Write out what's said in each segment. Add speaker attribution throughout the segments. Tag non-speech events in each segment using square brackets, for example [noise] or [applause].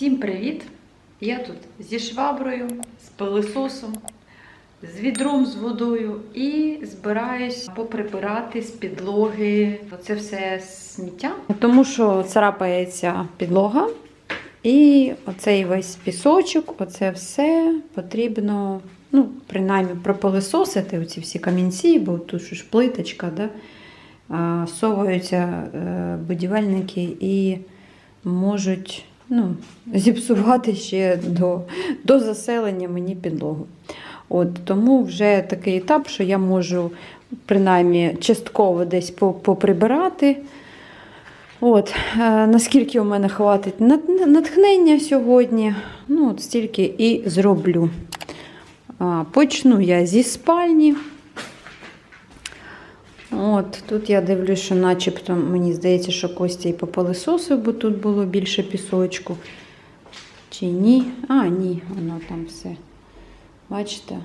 Speaker 1: Всім привіт! Я тут зі шваброю, з пилисосом, з відром з водою і збираюсь поприбирати з підлоги оце все сміття. Тому що царапається підлога, і оцей весь пісочок, оце все потрібно, ну, принаймні, пропилисосити оці всі камінці, бо тут ж плиточка, да? совуються е, будівельники і можуть ну, зіпсувати ще до, до заселення мені підлогу. От, тому вже такий етап, що я можу принаймні частково десь поприбирати. От, е, наскільки у мене хватить натхнення сьогодні, ну, от стільки і зроблю. Почну я зі спальні. От, тут я дивлюсь, що начебто мені здається, що Костя і попилисосив, бо тут було більше пісочку. Чи ні? А, ні, воно там все. Бачите,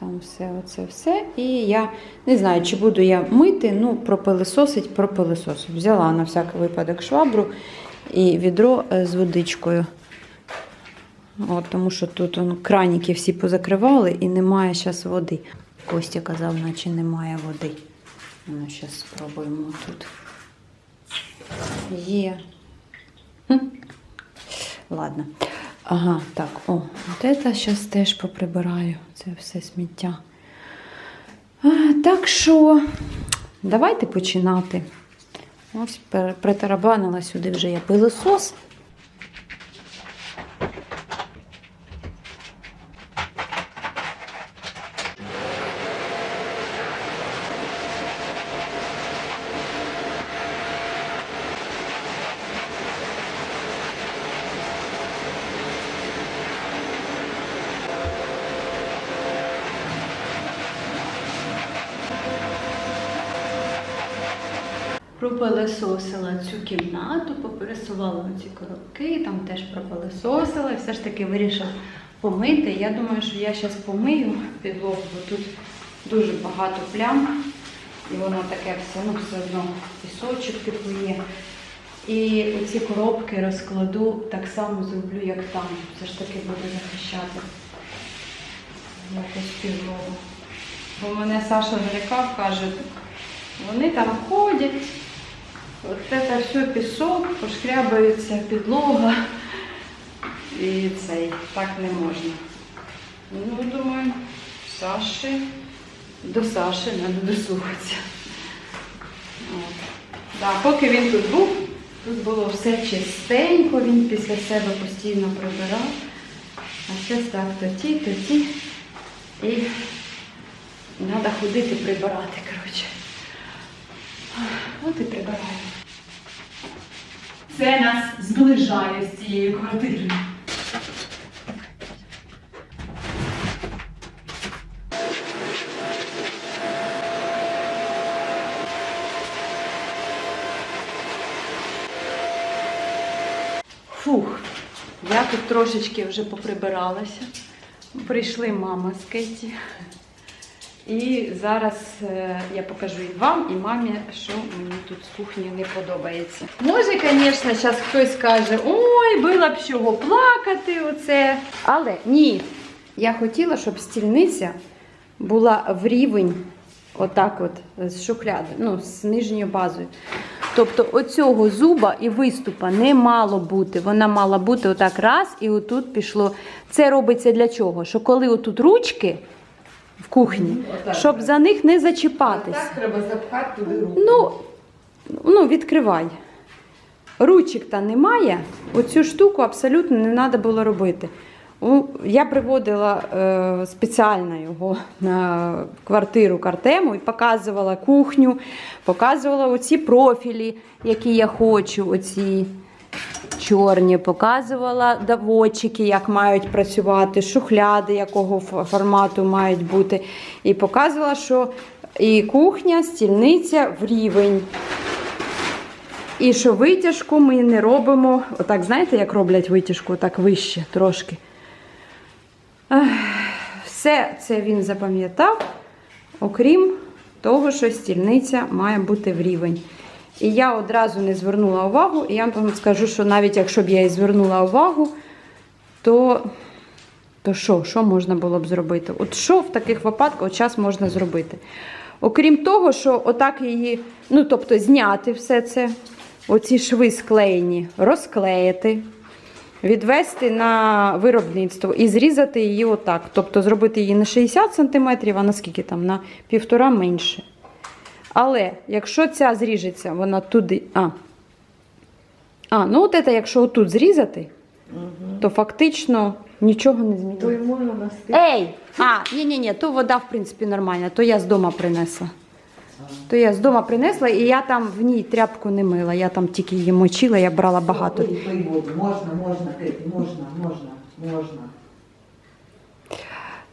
Speaker 1: там все, оце все. І я не знаю, чи буду я мити, ну, пропилисосить, пропилисосив. Взяла на всякий випадок швабру і відро е, з водичкою. От, тому що тут он, краніки всі позакривали і немає зараз води. Костя казав, наче немає води. Ну, зараз спробуємо тут. Є. Ладно. Ага, так, о, от це зараз теж поприбираю. Це все сміття. А, так що, давайте починати. Ось притарабанила сюди вже я пилосос. Пропилесосила цю кімнату, попересувала ці коробки, там теж пропилесосила, і все ж таки вирішила помити. Я думаю, що я зараз помию підлогу, бо тут дуже багато плям. І воно таке все, ну все одно пісочок типу. І оці коробки розкладу, так само зроблю, як там. Все ж таки буду захищати якось підлогу. Бо мене Саша залякав, каже, вони там ходять, це все пісок, пошкрябається підлога. І цей так не можна. Ну, думаю, Саші, до Саші треба дослухатися. От. Да, поки він тут був, тут було все чистенько, він після себе постійно прибирав. А зараз так, то ті, то ті. І треба ходити прибирати. От і прибираю.
Speaker 2: Це нас зближає з цією квартирою.
Speaker 1: Фух, я тут трошечки вже поприбиралася. Прийшли мама з Кеті. І зараз е, я покажу і вам, і мамі, що мені тут з кухні не подобається. Може, звісно, зараз хтось скаже, ой, було б чого плакати оце. Але ні, я хотіла, щоб стільниця була в рівень, отак от, з шухляди, ну, з нижньою базою. Тобто оцього зуба і виступа не мало бути. Вона мала бути отак раз, і отут пішло. Це робиться для чого? Що коли отут ручки кухні, щоб за них не зачіпатись.
Speaker 3: Так треба запхати туди руку.
Speaker 1: Ну, ну, відкривай. Ручок та немає. Оцю штуку абсолютно не треба було робити. Я приводила е, спеціально його на квартиру Картему і показувала кухню, показувала оці профілі, які я хочу, оці чорні, показувала давочики, як мають працювати, шухляди, якого формату мають бути. І показувала, що і кухня, стільниця в рівень. І що витяжку ми не робимо, отак, знаєте, як роблять витяжку, так вище трошки. Все це він запам'ятав, окрім того, що стільниця має бути в рівень. І я одразу не звернула увагу, і я вам скажу, що навіть якщо б я і звернула увагу, то, то що, що можна було б зробити? От що в таких випадках от час можна зробити? Окрім того, що отак її, ну тобто зняти все це, оці шви склеєні, розклеїти, відвести на виробництво і зрізати її отак. Тобто зробити її на 60 см, а на скільки там? На півтора менше. Але якщо ця зріжеться, вона туди. А, а ну от це, якщо отут зрізати, то фактично нічого не
Speaker 3: То й можна нести.
Speaker 1: Ей! А, ні, ні, ні, то вода, в принципі, нормальна, то я з дома принесла. То я з дома принесла, і я там в ній тряпку не мила. Я там тільки її мочила, я брала багато.
Speaker 3: Можна, можна, можна, можна, можна.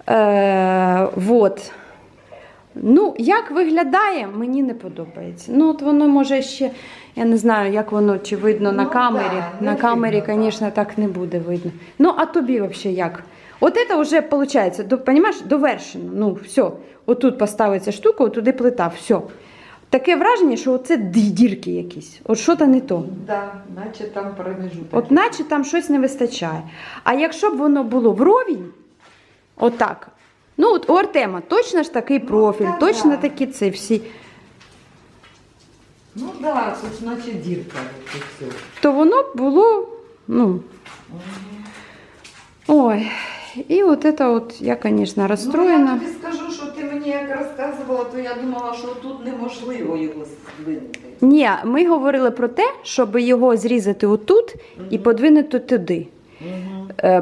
Speaker 1: Е, вот. Ну, як виглядає, мені не подобається. Ну, от воно може ще, я не знаю, як воно чи видно на
Speaker 3: Ну,
Speaker 1: камері.
Speaker 3: да,
Speaker 1: на камері, звісно, так не буде видно. Ну, а тобі взагалі як? От це вже виходить, до, понімаєш, довершено. Ну, все. Отут поставиться штука, отуди плита, все. Таке враження, що це ді- дірки якісь. От що то не то.
Speaker 3: Да, наче там промежуток.
Speaker 1: От наче там щось не вистачає. А якщо б воно було вровень, отак. Ну, от у Артема точно ж такий профіль,
Speaker 3: та
Speaker 1: точно
Speaker 3: да.
Speaker 1: такі це всі.
Speaker 3: Ну да, тут наче дірка. Тут все.
Speaker 1: То воно б було, ну. Ой. І от це от я, звісно, розстроєна.
Speaker 3: Ну, я тобі скажу, що ти мені як розказувала, то я думала, що тут неможливо його здвинути.
Speaker 1: Ні, ми говорили про те, щоб його зрізати отут і подвинути туди. Э,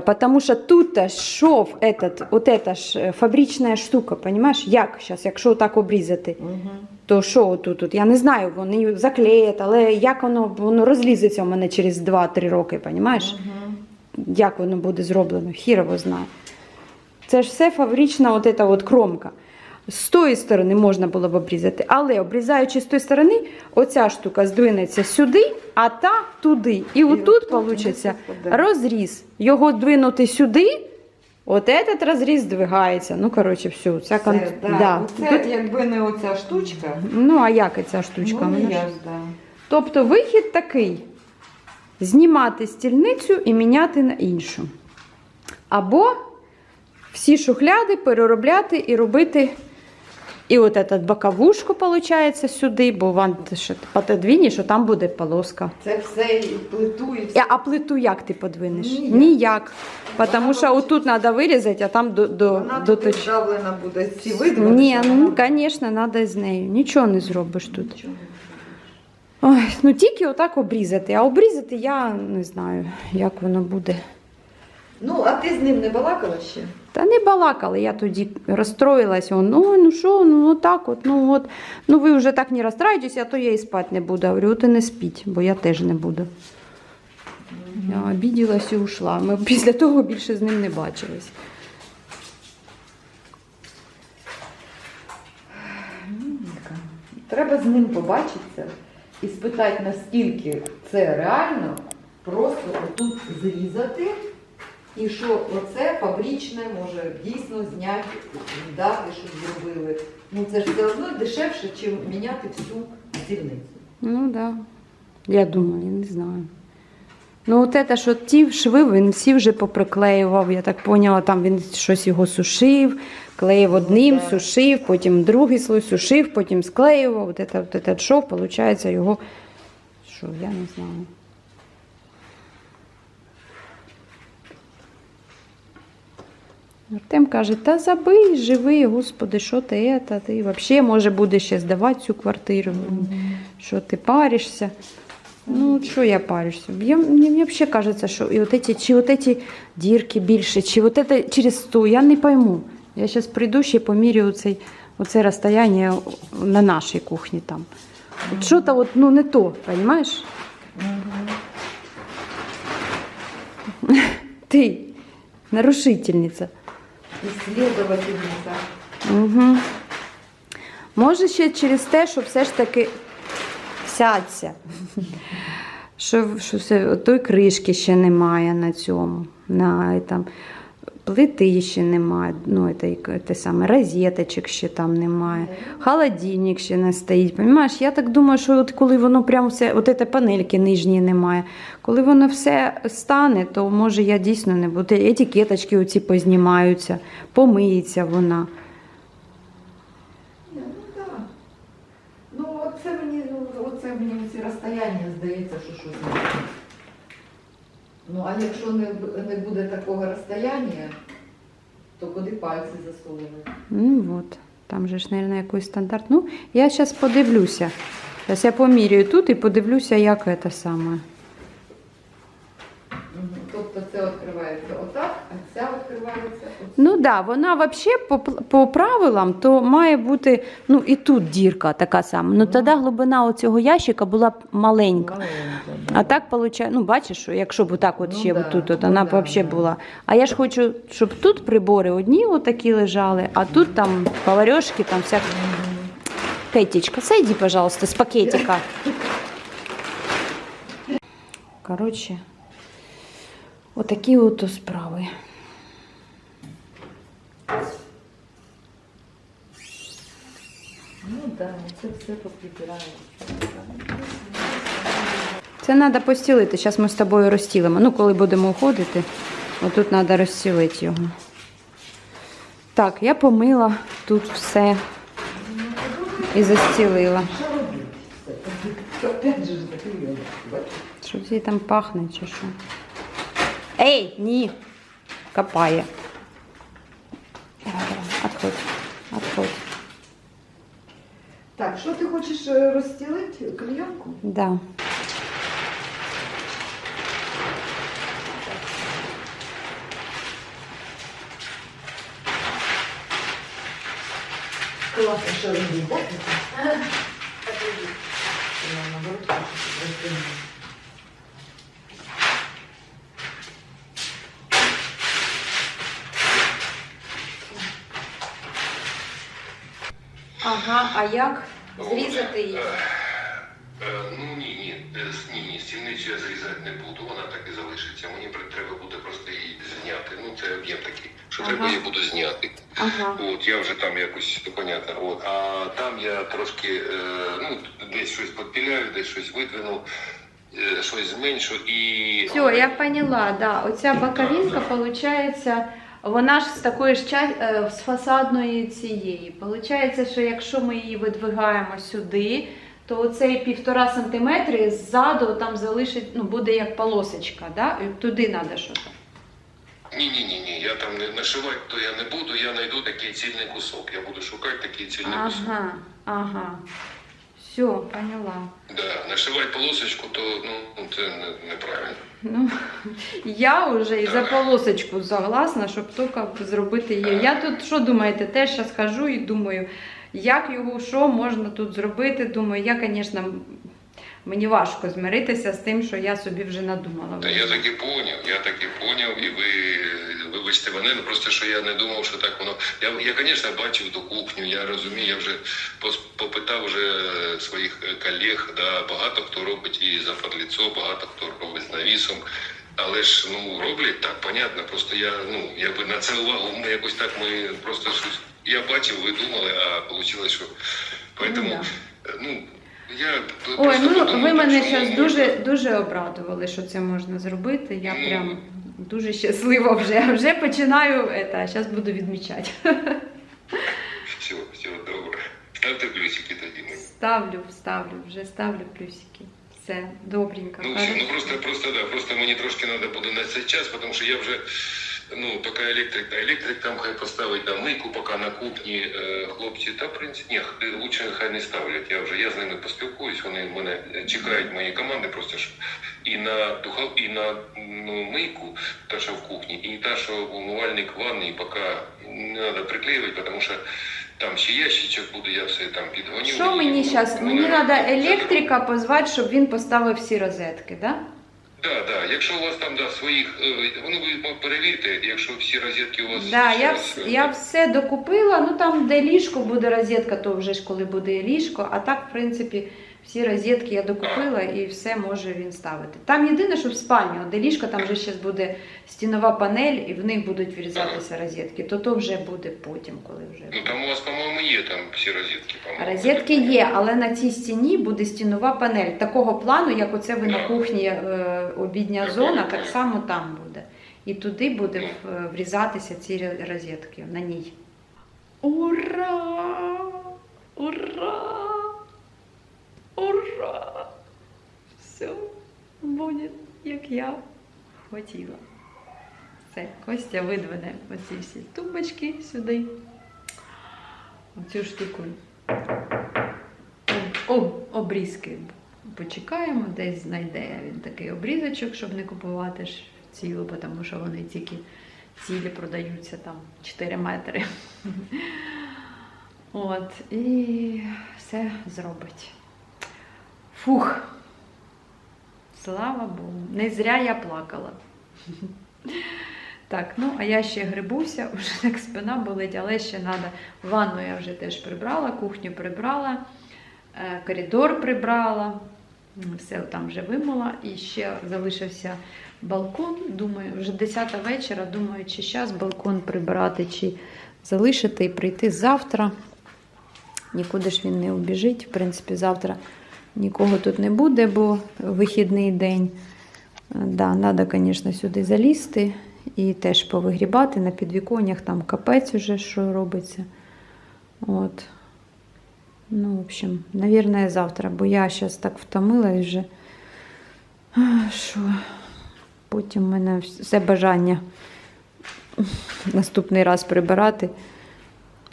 Speaker 1: Потому что тут шов этот, вот эта ж э, фабрична штука, понимаешь? Як зараз, якщо так обрізати, то що отут? Тут? Я не знаю, вони заклеять, але як воно, воно розлізеться у мене через 2-3 роки, понимаєш? Як воно буде зроблено? Хір його знає. Це ж все фабрична от эта от кромка. З тої сторони можна було б обрізати, але обрізаючи з тої сторони, оця штука здвинеться сюди, а та туди. І, отут
Speaker 3: отут
Speaker 1: вийде розріз. Його двинути сюди, от этот розріз здвигається. Ну, коротше, все. Ця кон...
Speaker 3: Це, да.
Speaker 1: да.
Speaker 3: Оце,
Speaker 1: Тут-
Speaker 3: якби не оця штучка,
Speaker 1: Ну, а як ця штучка?
Speaker 3: ну,
Speaker 1: Вона ж-
Speaker 3: я ж, да.
Speaker 1: Тобто вихід такий: знімати стільницю і міняти на іншу. Або всі шухляди переробляти і робити. І от этот боковушку, виходить, сюди, бо вам ще подвійні, що там буде полоска.
Speaker 3: Це все і плиту, і все.
Speaker 1: А плиту як ти подвинеш?
Speaker 3: Ніяк.
Speaker 1: Ніяк. Тому що отут треба вирізати, а там до, до,
Speaker 3: Вона
Speaker 1: до
Speaker 3: вдавлена буде ці видно.
Speaker 1: Ні, ну, звісно, треба з нею. Нічого не зробиш тут. Ой, ну тільки отак обрізати. А обрізати я не знаю, як воно буде.
Speaker 3: Ну, а ти з ним не балакала ще?
Speaker 1: Та не балакали, я тоді розстроїлась. Он, ой, ну що, ну отак от, ну от, ну ви вже так не розстраюйтесь, а то я і спати не буду. Я говорю, от і не спіть, бо я теж не буду. Я обіділась і ушла. Ми [laughs] після того більше з ним не бачились.
Speaker 3: Треба з ним побачитися і спитати, наскільки це реально просто отут зрізати, і що оце фабричне може дійсно зняти, дати, щоб зробили. Ну це ж все одно дешевше, ніж міняти всю стільницю.
Speaker 1: Ну так. Да. Я думаю, я не знаю. Ну, от це, що ті шви він всі вже поприклеював, я так поняла, там він щось його сушив, клеїв одним,
Speaker 3: так.
Speaker 1: сушив, потім другий слой сушив, потім склеював. От це, от це шов, виходить, його. Що, я не знаю. Артем каже, та забий, живи, господи, що ти це, ти взагалі може будеш ще здавати цю квартиру. Що ти паришся? Ну, що я парюся? Я, мені, мені взагалі кажеться, що і от эти, чи от эти дірки більше, чи от это через сто, я не пойму. Я зараз прийду ще поміряю оцей, оце розстояння на нашій кухні там. От що-то от, ну, не то, розумієш? Ти, нарушительниця.
Speaker 3: Ісследовательниця.
Speaker 1: Угу. Може ще через те, що все ж таки сядься. Що, що все, той кришки ще немає на цьому. На, там. Плити ще немає, ну, те, те саме, розеточок ще там немає. Холодильник ще не стоїть. Понимаєш, я так думаю, що от коли воно прям все, от цієї панельки нижньої немає. Коли воно все стане, то може я дійсно не буду. Етикеточки оці познімаються, помиється вона.
Speaker 3: Ну так. Ну, оце мені, ну, оце мені ці розстояння здається, що щось. Ну, а якщо не, не буде такого розстояння, то куди пальці засовувати?
Speaker 1: Ну от, там же ж, мабуть, якийсь стандарт. Ну, я зараз подивлюся. Зараз я помірюю тут і подивлюся, як це саме.
Speaker 3: Угу. Тобто це відкривається отак, ця відкривається.
Speaker 1: Ну так, да, вона взагалі по, по правилам то має бути, ну і тут дірка така сама. Ну тоді глибина оцього ящика була б маленька.
Speaker 3: Маленька,
Speaker 1: А так виходить, ну бачиш, що якщо б отак от
Speaker 3: Ну
Speaker 1: ще
Speaker 3: да,
Speaker 1: тут, от
Speaker 3: ну
Speaker 1: вона
Speaker 3: да,
Speaker 1: б взагалі
Speaker 3: да.
Speaker 1: була. А я ж хочу, щоб тут прибори одні отакі лежали, а тут там поварьошки, там всяке.
Speaker 3: Мгм.
Speaker 1: Кэтечка, сойди, пожалуйста, с пакетика. Такие вот то справи.
Speaker 3: Ну так, це все поприбирається.
Speaker 1: Це треба постілити. Зараз ми з тобою розстілимо. Ну, коли будемо уходити, отут треба розстілити його. Так, я помила тут все і застілила.
Speaker 3: Що
Speaker 1: всі там пахне чи що? Ей, ні. Копає. Давай, давай, Отходь. Отходь.
Speaker 3: Так, що ти хочеш розстілити клейонку?
Speaker 1: Да.
Speaker 3: Класно, що робити.
Speaker 1: Ага, а як зрізати її?
Speaker 4: Е, Ну ні, ні, е, ні, ні, стільницю я зрізати не буду, вона так і залишиться. Мені треба буде просто її зняти. Ну це об'єм такий, що
Speaker 1: Ага.
Speaker 4: треба її буду зняти.
Speaker 1: Ага.
Speaker 4: От я вже там якось понятно. От а там я трошки е, ну десь щось підпіляю, десь щось видвину, е, щось зменшу і
Speaker 1: Все, я поняла, да. Оця боковинка, виходить, вона ж з такої ж ча- е, з фасадної цієї. Получається, що якщо ми її видвигаємо сюди, то оцей півтора сантиметри ззаду там залишить, ну, буде як полосочка, да? І туди треба щось.
Speaker 4: ні, ні, ні. Я там не нашивати, то я не буду. Я знайду такий цільний кусок. Я буду шукати такий цільний кусок.
Speaker 1: Ага, ага. Все, поняла.
Speaker 4: Да, нашивати полосочку, то ну це неправильно.
Speaker 1: Ну, я вже і за полосочку согласна, щоб тільки зробити її. Я тут, що думаєте, теж зараз хожу і думаю, як його, що можна тут зробити. Думаю, я, звісно, мені важко змиритися з тим, що я собі вже надумала.
Speaker 4: Та я так і поняв, я так і поняв, і ви вибачте мене, ну просто що я не думав, що так воно. Я, я звісно, бачив ту кухню, я розумію, я вже попитав вже своїх е, колег, да, багато хто робить і за подліцо, багато хто робить з навісом. Але ж ну роблять так, понятно. Просто я ну якби на це увагу ми якось так ми просто щось. Я бачив, ви думали, а вийшло, що поэтому, е, ну я
Speaker 1: Ой, ну
Speaker 4: подумав,
Speaker 1: ви мене зараз
Speaker 4: ну,
Speaker 1: дуже дуже обрадували, що це можна зробити. Я
Speaker 4: Ну.
Speaker 1: прям дуже щаслива вже. [laughs] Вже починаю це, зараз буду відмічати.
Speaker 4: Все, все добре. Ставте плюсики тоді мені.
Speaker 1: Ставлю, ставлю, вже ставлю плюсики. Все, добренько.
Speaker 4: Ну, все, ну просто, просто, да, просто мені трошки треба буде на цей час, тому що я вже, ну, поки електрик, а електрик там хай поставить там мийку, поки на кухні е, хлопці, та, в принципі, ні, лучше хай не ставлять. Я вже, я з ними поспілкуюсь, вони мене чекають, мої команди просто ж і на духов, і на ну, мийку, та, що в кухні, і та, що умивальник в ванні, поки не треба приклеювати, тому що там ще ящичок буде, я все там підгоню.
Speaker 1: Що мені зараз? Мені треба електрика позвати, щоб він поставив всі розетки, да?
Speaker 4: Так, так. Якщо у вас там да, своїх, е, вони ви перевірте, якщо всі розетки у вас.
Speaker 1: Да, я, вс-
Speaker 4: е,
Speaker 1: я все докупила. Ну там, де ліжко буде розетка, то вже ж коли буде ліжко, а так, в принципі, Всі розетки я докупила і все може він ставити. Там єдине, що в спальні, де ліжко, там вже зараз буде стінова панель, і в них будуть врізатися розетки. То то вже буде потім, коли вже.
Speaker 4: Ну там у вас, по-моєму, є там всі розетки, по-моєму.
Speaker 1: Розетки є, але на цій стіні буде стінова панель такого плану, як оце ви на кухні е, обідня зона, так само там буде. І туди буде врізатися ці розетки на ній. Ура! Ура! Ура! Все буде, як я хотіла. Все, Костя видвине оці всі тумбочки сюди. Оцю штуку. О, обрізки. Почекаємо, десь знайде він такий обрізочок, щоб не купувати ж цілу, тому що вони тільки цілі продаються там 4 метри. [laughs] От, і все зробить. Фух. Слава Богу. Не зря я плакала. Так, ну а я ще грибуся, [laughs] вже так спина болить, але ще треба. Ванну я вже теж прибрала, кухню прибрала, е, коридор прибрала, все там вже вимила. І ще залишився балкон. Думаю, вже 10 вечора, думаю, чи зараз балкон прибирати, чи залишити і прийти завтра. Нікуди ж він не убіжить. В принципі, завтра нікого тут не буде, бо вихідний день. Е, Да, треба, звісно, сюди залізти і теж повигрібати на підвіконнях, там капець уже що робиться. От. Ну, в общем, наверное, завтра, бо я зараз так втомилась вже. Що? Потім в мене все бажання наступний раз прибирати.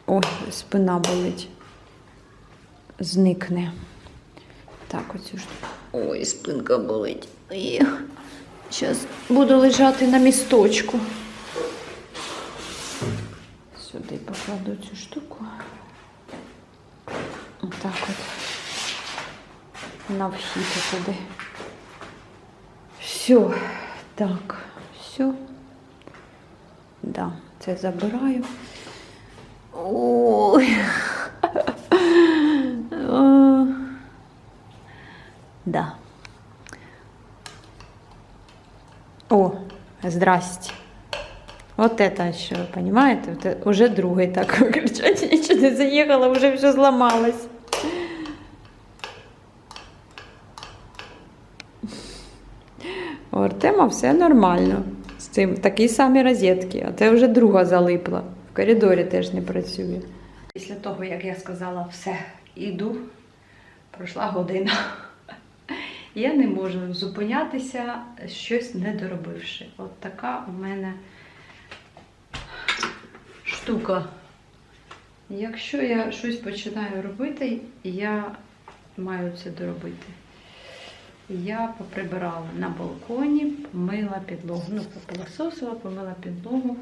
Speaker 1: Ой, спина болить. Зникне. Так, оцю ж. Ой, спинка болить. Зараз буду лежати на місточку. Сюди покладу цю штуку. Отак от. На вхід туди. Все. Так, все. Да, це забираю. Ой. О. Да. О, здрасте. Вот это еще, понимаете? Вот это уже другой так выключать. [laughs] Ничего не заехала, уже все сломалось. У Артема все нормально. З цим такі самі розетки, а це вже друга залипла. В коридорі теж не працює. Після того, як я сказала все, іду, пройшла година. Я не можу зупинятися, щось не доробивши. От така у мене штука. Якщо я щось починаю робити, я маю це доробити. Я поприбирала на балконі, помила підлогу. Ну, попилососила, помила підлогу,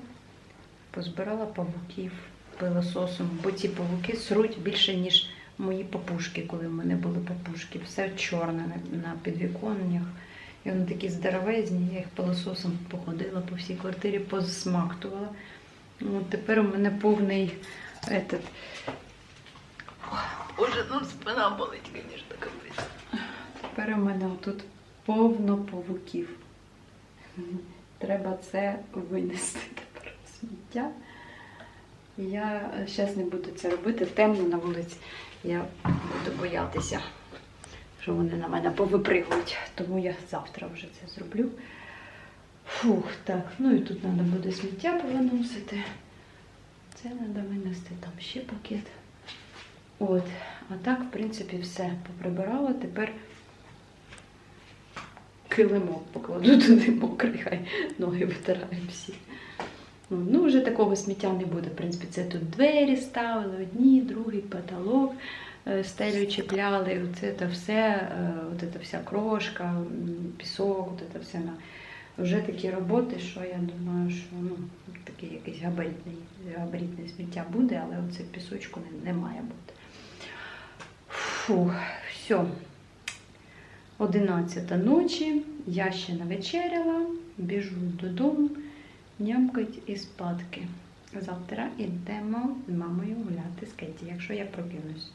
Speaker 1: позбирала павуків пилососом, бо ці павуки сруть більше, ніж мої папушки, коли в мене були папушки. Все чорне на, підвіконнях. І вони такі здоровезні, я їх пилососом походила по всій квартирі, позасмактувала. От тепер у мене повний этот... Боже, ну спина болить, звісно, капець. Тепер у мене тут повно павуків. Треба це винести тепер сміття. Я зараз не буду це робити, темно на вулиці. Я буду боятися, що вони на мене повипригують. Тому я завтра вже це зроблю. Фух, так, ну і тут треба буде сміття повиносити. Це треба винести, там ще пакет. От, а так, в принципі, все поприбирала. Тепер килимок покладу [laughs] туди мокрий, хай ноги витираємо всі. Ну, Ну, вже такого сміття не буде. В принципі, це тут двері ставили, одні, другий потолок, е, стелю чіпляли, оце це все, е, от це вся крошка, пісок, от це все на. Вже такі роботи, що я думаю, що ну, такий якийсь габаритний, габаритне сміття буде, але оце пісочку не, не має бути. Фу, все. 11 ночі, я ще не вечеряла, біжу додому, нямкать і спадки. Завтра йдемо з мамою гуляти з Кеті, якщо я прокинусь.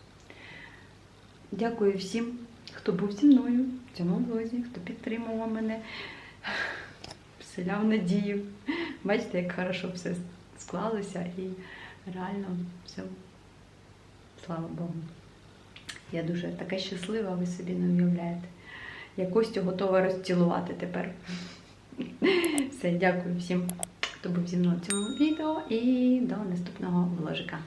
Speaker 1: Дякую всім хто був зі мною в цьому влозі, хто підтримував мене, вселяв надію. Бачите, як хорошо все склалося і реально все. Слава Богу. Я дуже така щаслива, ви собі не уявляєте. Я Костю готова розцілувати тепер. Все, дякую всім, хто зі мною в цьому відео, і до наступного вложика.